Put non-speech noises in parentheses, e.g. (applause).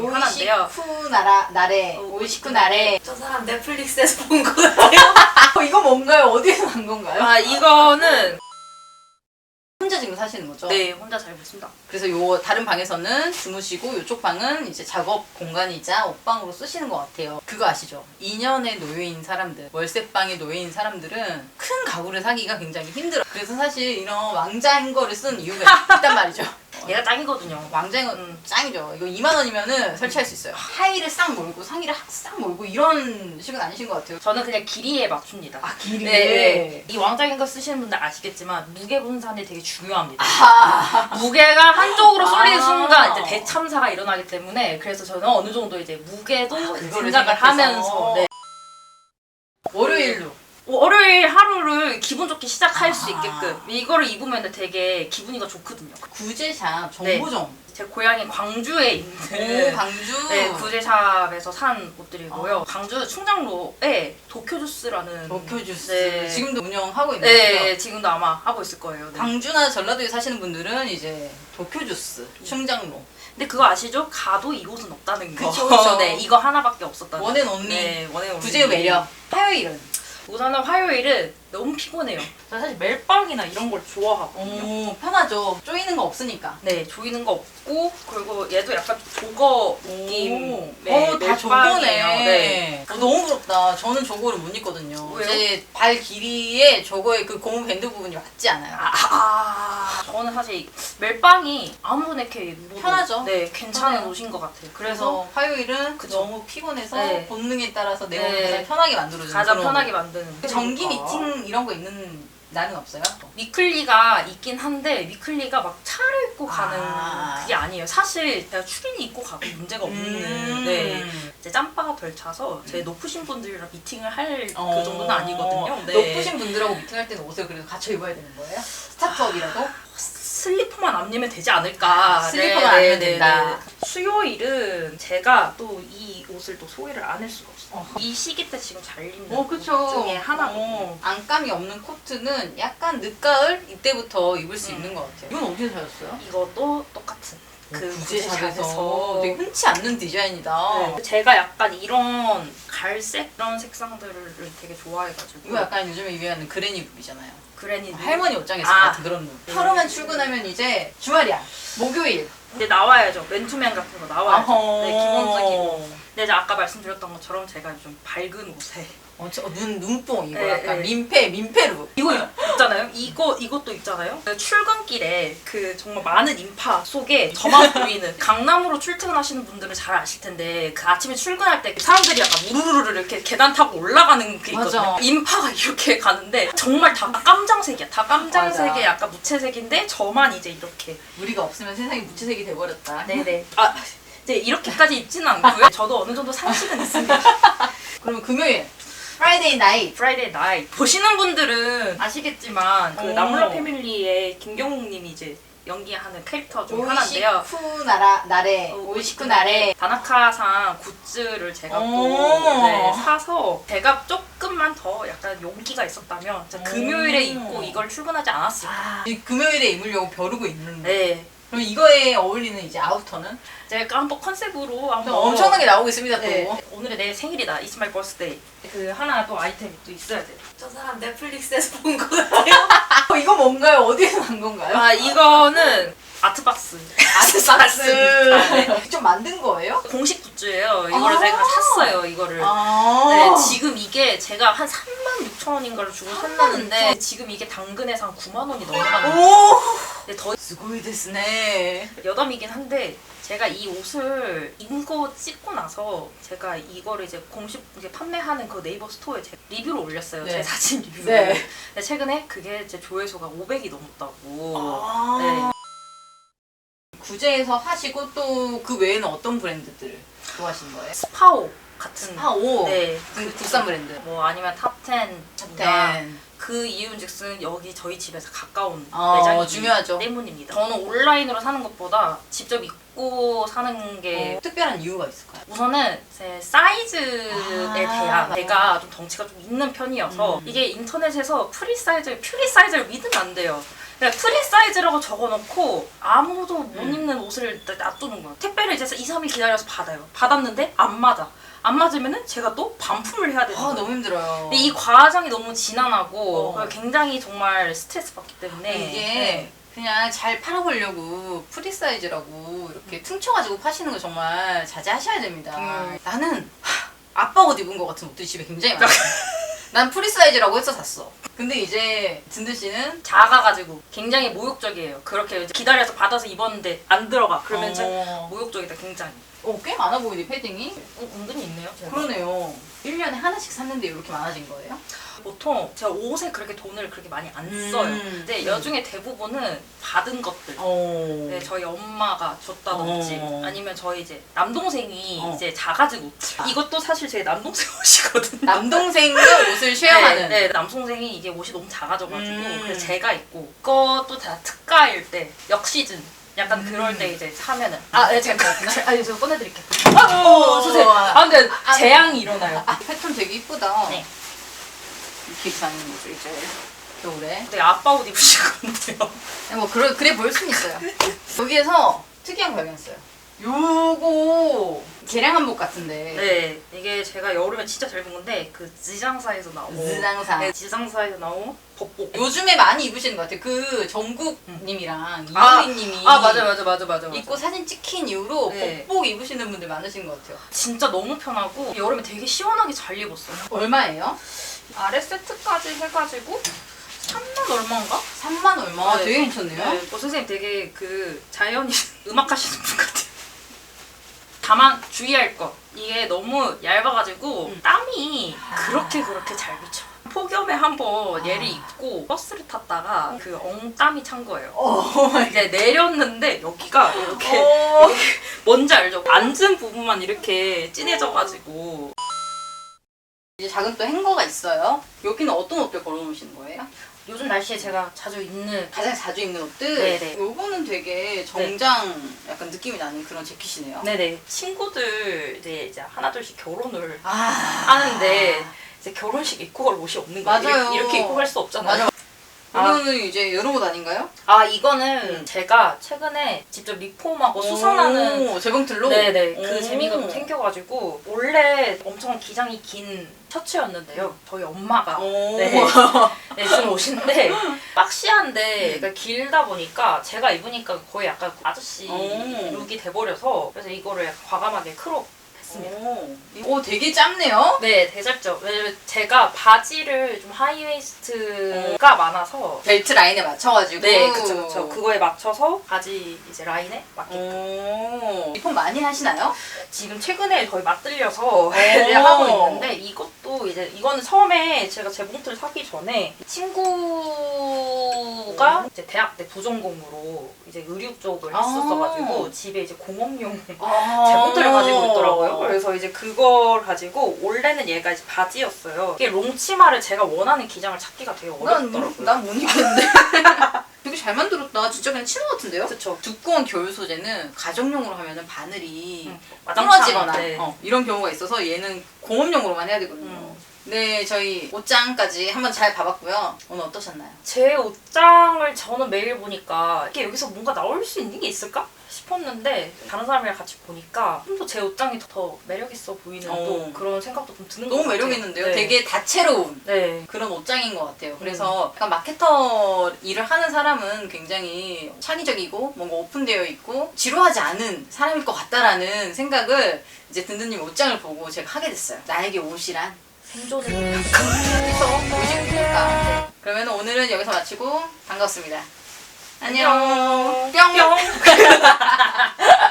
중 하나인데요. 오이시쿠 나라 나래 어, 오이시쿠 나래 저 사람 넷플릭스에서 본 것 같아요. (laughs) 어, 이거 뭔가요? 어디에서 난 건가요? 아 이거는 혼자 지금 사시는 거죠? 네 혼자 살고 있습니다. 그래서 요 다른 방에서는 주무시고 요쪽 방은 이제 작업 공간이자 옷방으로 쓰시는 것 같아요. 그거 아시죠? 2년의 노예인 사람들, 월세방에 노예인 사람들은 큰 가구를 사기가 굉장히 힘들어. 그래서 사실 이런 왕자인 거를 쓴 이유가 (laughs) 있단 말이죠. 얘가 짱이거든요. 왕자인 건 짱이죠. 이거 2만 원이면은 설치할 수 있어요. 하의를 싹 몰고 상의를 싹 몰고 이런 식은 아니신 것 같아요. 저는 그냥 길이에 맞춥니다. 아 길이. 네, 네. 이 왕자인 거 쓰시는 분들 아시겠지만 무게 분산이 되게 중요합니다. 아, 무게가 한쪽으로 쏠리는 아. 순간 이제 대참사가 일어나기 때문에 그래서 저는 어느 정도 이제 무게도 그거를 생각을 생각해서. 하면서 네. 월요일로. 월요일 하루를 기분 좋게 시작할 수 아. 있게끔 이거를 입으면 되게 기분이가 좋거든요. 구제샵 정보점. 제 고향이 광주에 오 있는 광주. 네, 구제샵에서 산 옷들이고요. 광주 충장로에 도쿄주스라는 도쿄 주스 네. 지금도 운영하고 있는 거죠. 네, 지금도 아마 하고 있을 거예요. 네. 광주나 전라도에 사시는 분들은 이제 도쿄 주스 충장로 근데 그거 아시죠? 가도 이 옷은 없다는 거. 그쵸, 그쵸. (laughs) 네, 이거 하나밖에 없었다는 원앤 거. 온리. 네, 원앤 온리. 구제의 매력. 화요일은 우선은 화요일은 너무 피곤해요. 저 사실 멜빵이나 이런 걸 좋아하거든요. 오 편하죠. 쪼이는 거 없으니까. 네, 조이는 거 없고 그리고 얘도 약간 조거 느낌. 오, 네, 어, 다. 저거네. 네. 어, 너무 부럽다. 저는 저거를 못 입거든요. 왜요? 제 발 길이에 저거의 그 고무 밴드 부분이 맞지 않아요. 아, 아, 저는 사실 멜빵이 아무렇게 입어도 편하죠. 네, 괜찮은 편해요. 옷인 것 같아요. 그래서 그래서 화요일은 그쵸. 너무 피곤해서 네. 본능에 따라서 내 네. 몸을 가장 편하게 만들어주는 가장 그런 편하게 만드는 그 정기. 미팅 이런 거 있는 날은 없어요? 위클리가 있긴 한데 위클리가 막 차려입고 가는 아. 그게 아니에요. 사실 제가 추리닝 입고 가도 문제가 없는 음. 네. 이제 짬바가 덜 차서 제 높으신 분들이랑 미팅을 할 그 어. 정도는 아니거든요. 네. 높으신 분들하고 미팅할 때는 옷을 그래도 갖춰 입어야 되는 거예요? 스타트업이라도? 슬리퍼만 안 내면 되지 않을까. 아, 슬리퍼만 안 내면 된다. 수요일은 제가 또 이 옷을 또 소개를 안 할 수가 없어요. 어. 이 시기 때 지금 잘 입는 어, 그쵸. 옷 중에 하나거든요. 어, 안감이 없는 코트는 약간 늦가을 이때부터 입을 수 음. 있는 것 같아요. 이건 어디서 사셨어요? 이것도 그그 구제샵에서 구제샵에서 되게 흔치 않는 디자인이다. 네. 제가 약간 이런 갈색 이런 색상들을 되게 좋아해가지고 이거 약간 요즘에 유행하는 그레니 룩이잖아요. 그래니 할머니 옷장에서 아. 같은 그런 룩. 하루만 출근하면 이제 주말이야. 목요일. 근데 나와야죠 맨투맨 같은 거 나와야죠. 네 기본적이고 근데 이제 아까 말씀드렸던 것처럼 제가 좀 밝은 옷에 어, 저, 눈, 눈뽕 이거 네, 약간 네. 민폐, 민폐 룩. 이거 있잖아요 이거 이것도 있잖아요 그 출근길에 그 정말 많은 인파 속에 저만 (laughs) 보이는 강남으로 출퇴근하시는 분들은 잘 아실 텐데 그 아침에 출근할 때 사람들이 약간 우르르르 이렇게 계단 타고 올라가는 게 있거든요 맞아. 인파가 (laughs) 이렇게 가는데 정말 다 깜장색이야 다 깜장색의 맞아. 약간 무채색인데 저만 이제 이렇게 우리가 없으면 세상이 무채색이 돼버렸다. 네네. (laughs) 아 이제 이렇게까지 입지는 않고요. 저도 어느 정도 상식은 있습니다. 그러면 금요일. 프라이데이 나잇. 프라이데이 나이 보시는 분들은 아시겠지만 그 오. 나물러 패밀리의 김경욱님이 이제 연기하는 캐릭터 중 하나인데요. 오이시쿠 나라 나래. 어, 오이시쿠 나래. 다나카상 굿즈를 제가 또 오. 네, 사서 제가 조금만 더 약간 용기가 있었다면 진짜 금요일에 오. 입고 이걸 출근하지 않았을까. 아, 이 금요일에 입으려고 벼르고 있는데. 네. 그럼 이거에 어울리는 이제 아우터는? 제가 한번 컨셉으로 한번 또 엄청나게 나오고 있습니다, 또. 네. 오늘은 내 생일이다. It's my birthday. 그 하나 또 아이템이 또 있어야 돼요. 저 사람 넷플릭스에서 본것 같아요. (laughs) 어, 이거 뭔가요? 어디에서 난 건가요? 아 이거는 아트박스. 아트박스. 네. 좀 만든 거예요? 공식 굿즈예요. 이거를 아. 제가 샀어요. 이거를. 아. 네, 지금 이게 제가 한 3만 6천 원인가를 주고 샀는데 지금 이게 당근에서 한 9만 원이 넘어가는 거예요. 오! 근데 더 스고이 데스네. 여담이긴 한데 제가 이 옷을 인거 찍고 나서 제가 이거를 이제 공식 이제 판매하는 그 네이버 스토어에 제 리뷰를 올렸어요. 네. 제 사진 리뷰를. 네. 근데 최근에 그게 제 조회수가 500이 넘었다고. 아. 네. 구제에서 하시고 또 그 외에는 어떤 브랜드들을 좋아하시는 거예요? 스파오 같은. 스파 오. 네. 그 국산 브랜드. 뭐 아니면 탑10. 텐. 그 이유인즉슨 여기 저희 집에서 가까운 어, 매장이기 중요하죠. 때문입니다. 저는 온라인으로 사는 것보다 직접 입고 사는 게 어, 특별한 이유가 있을까요? 우선은 제 사이즈에 아, 대한. 제가 좀 덩치가 좀 있는 편이어서 음. 이게 인터넷에서 프리 사이즈, 퓨리 사이즈를 믿으면 안 돼요. 그냥 프리 사이즈라고 적어놓고 아무도 못 음. 입는 옷을 놔두는 거예요. 택배를 이제 2, 3일 기다려서 받아요. 받았는데 안 맞아. 안 맞으면은 제가 또 반품을 해야 되는 아 거예요. 너무 힘들어요. 근데 이 과정이 너무 지난하고 어. 굉장히 정말 스트레스 받기 때문에 이게 네. 그냥 잘 팔아보려고 프리 사이즈라고 이렇게 퉁쳐가지고 파시는 거 정말 자제하셔야 됩니다. 음. 나는 하, 아빠 옷 입은 것 같은 옷들이 집에 굉장히 많아요. (laughs) 난 프리 사이즈라고 해서 샀어. 근데 이제 든든 씨는 작아가지고 굉장히 모욕적이에요. 그렇게 이제 기다려서 받아서 입었는데 안 들어가. 그러면 진짜 어, 모욕적이다 굉장히. 어, 꽤 많아 보이네 패딩이. 어, 은근히 있네요. 제가. 그러네요. 1년에 하나씩 샀는데 이렇게 많아진 거예요? 보통 제가 옷에 그렇게 돈을 그렇게 많이 안 음. 써요. 근데 여중에 대부분은 받은 것들. 어. 네, 저희 엄마가 줬다든지 어. 아니면 저희 이제 남동생이 어. 이제 작아지고 이것도 사실 제 남동생 (laughs) 옷이거든요. 남동생과 옷을 쉐어하는. 네, 네, 남동생이 이게 옷이 너무 작아져가지고 음. 그래서 제가 입고 그것도 다 특가일 때 역시즌 약간 음. 그럴 때 이제 사면은 아, 네, 제가 아, 네, 제가 꺼내드릴게요. 아, 어, 주세요. 아, 근데 재앙이 일어나요. 아, 패턴 되게 이쁘다. 네. 이렇게 입는 거죠, 이제. 겨울에. 네, 아빠 옷 입으시거든요. 뭐 그래 그래 보일 수는 있어요. (laughs) 여기에서 특이한 거 발견했어요. 요거 계량 한 복 같은데. 네, 이게 제가 여름에 진짜 잘 입은 건데 그 지장사에서 나온 지장사. 네, 지장사에서 나온 복복. 요즘에 많이 입으시는 것 같아요. 그 정국님이랑 아, 이효리님이 아 맞아 맞아 맞아 맞아. 맞아. 입고 사진 찍힌 이후로 네. 복복 입으시는 분들 많으신 것 같아요. 진짜 너무 편하고 여름에 되게 시원하게 잘 입었어요. 얼마예요? 아래 세트까지 해가지고 3만 얼마인가? 3만 얼마? 네. 되게 괜찮네요. 네, 어, 선생님 되게 그 자연이 (laughs) 음악 하시는 분. 다만 주의할 것 이게 너무 얇아가지고 음. 땀이 그렇게 그렇게 잘 비쳐. 폭염에 한번 얘를 아. 입고 버스를 탔다가 그 엉땀이 찬 거예요. 어, (laughs) 이제 내렸는데 여기가 이렇게 어. 뭔지 알죠? 앉은 부분만 이렇게 진해져가지고 이제 작은 또 행거가 있어요. 여기는 어떤 옷들 걸어놓으시는 거예요? 요즘 날씨에 제가 자주 입는 가장 자주 입는 옷들? 네네. 요거는 되게 정장 약간 느낌이 나는 그런 재킷이네요. 네네 친구들 이제 이제 하나둘씩 결혼을 아. 하는데 이제 결혼식 입고 갈 옷이 없는 거예요. 맞아요. 이렇게, 이렇게 입고 갈 수 없잖아요. 맞아. 아. 이거는 이제 여름 옷 아닌가요? 아 이거는 음. 제가 최근에 직접 리폼하고 수선하는 오, 재봉틀로? 네네 그 오. 재미가 좀 생겨가지고 원래 엄청 기장이 긴 셔츠였는데요. 저희 엄마가 오. 네. (laughs) 내준 옷인데 박시한데 그러니까 길다 보니까 제가 입으니까 거의 약간 아저씨 오. 룩이 돼버려서 그래서 이거를 약간 과감하게 크롭 했습니다. 오. 오, 되게 짧네요. 네, 대짧죠. 왜냐면 제가 바지를 좀 하이웨이스트가 많아서 벨트 라인에 맞춰가지고. 네, 그쵸, 그쵸. 그거에 맞춰서 바지 이제 라인에 맞게. 오. 리폼 많이 하시나요? 지금 최근에 거의 맞들려서 네, (laughs) 하고 있는데 이것도 이제 이거는 처음에 제가 재봉틀 사기 전에 친구가 이제 대학 때 부전공으로 이제 의류 쪽을 아. 했었어가지고 집에 이제 공업용 아. (laughs) 재봉틀을 가지고 있더라고요. 그래서 이제 그걸 가지고 원래는 얘가 이제 바지였어요. 이게 롱치마를 제가 원하는 기장을 찾기가 되게 어렵더라고요. 난못 입겠는데. (laughs) 되게 잘 만들었다. 진짜 그냥 치마 같은데요? 그쵸. 두꺼운 겨울 소재는 가정용으로 하면은 바늘이 응, 떨어지거나 마당창, 네. 어, 이런 경우가 있어서 얘는 공업용으로만 해야 되거든요. 음. 네, 저희 옷장까지 한번 잘 봐봤고요. 오늘 어떠셨나요? 제 옷장을 저는 매일 보니까 이게 여기서 뭔가 나올 수 있는 게 있을까 싶었는데 다른 사람이랑 같이 보니까 좀 더 제 옷장이 더 매력 있어 보이는 어. 또 그런 생각도 좀 드는 너무 것 같아요. 매력 있는데요. 네. 되게 다채로운 네. 그런 옷장인 것 같아요. 그래서 약간 마케터 일을 하는 사람은 굉장히 창의적이고 뭔가 오픈되어 있고 지루하지 않은 사람일 것 같다라는 생각을 이제 든든님 옷장을 보고 제가 하게 됐어요. 나에게 옷이란 생존을? 그러면 오늘은 여기서 마치고 반갑습니다. 안녕. 뿅. 뿅. (laughs)